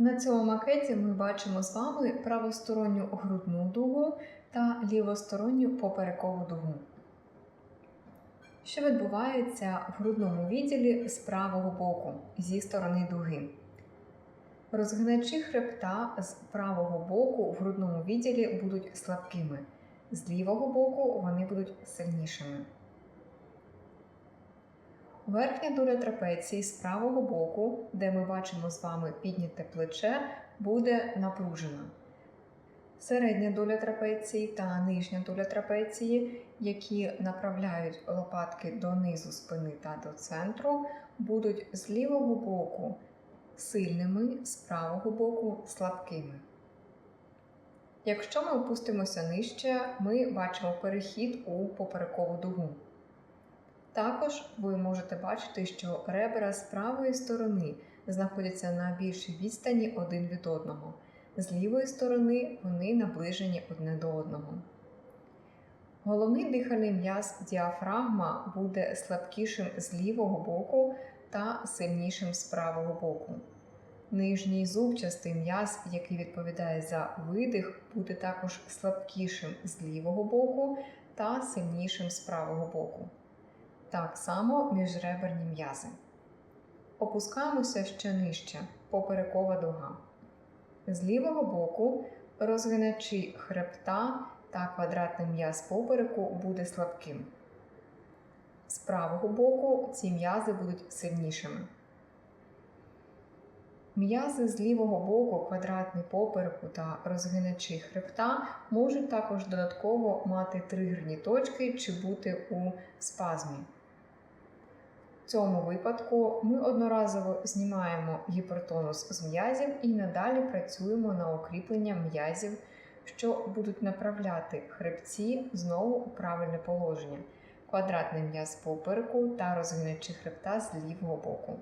На цьому макеті ми бачимо з вами правосторонню грудну дугу та лівосторонню поперекову дугу. Що відбувається в грудному відділі з правого боку зі сторони дуги? Розгиначі хребта з правого боку в грудному відділі будуть слабкими, з лівого боку вони будуть сильнішими. Верхня доля трапеції з правого боку, де ми бачимо з вами підняте плече, буде напружена. Середня доля трапеції та нижня доля трапеції, які направляють лопатки донизу спини та до центру, будуть з лівого боку сильними, з правого боку слабкими. Якщо ми опустимося нижче, ми бачимо перехід у поперекову дугу. Також ви можете бачити, що ребра з правої сторони знаходяться на більшій відстані один від одного. З лівої сторони вони наближені одне до одного. Головний дихальний м'яз діафрагма буде слабкішим з лівого боку та сильнішим з правого боку. Нижній зубчастий м'яз, який відповідає за видих, буде також слабкішим з лівого боку та сильнішим з правого боку. Так само міжреберні м'язи. Опускаємося ще нижче, поперекова дуга. З лівого боку розгиначі хребта та квадратний м'яз попереку буде слабким. З правого боку ці м'язи будуть сильнішими. М'язи з лівого боку, квадратний попереку та розгиначі хребта можуть також додатково мати тригерні точки чи бути у спазмі. В цьому випадку ми одноразово знімаємо гіпертонус з м'язів і надалі працюємо на укріплення м'язів, що будуть направляти хребці знову у правильне положення, квадратний м'яз попереку та розгиначі хребта з лівого боку.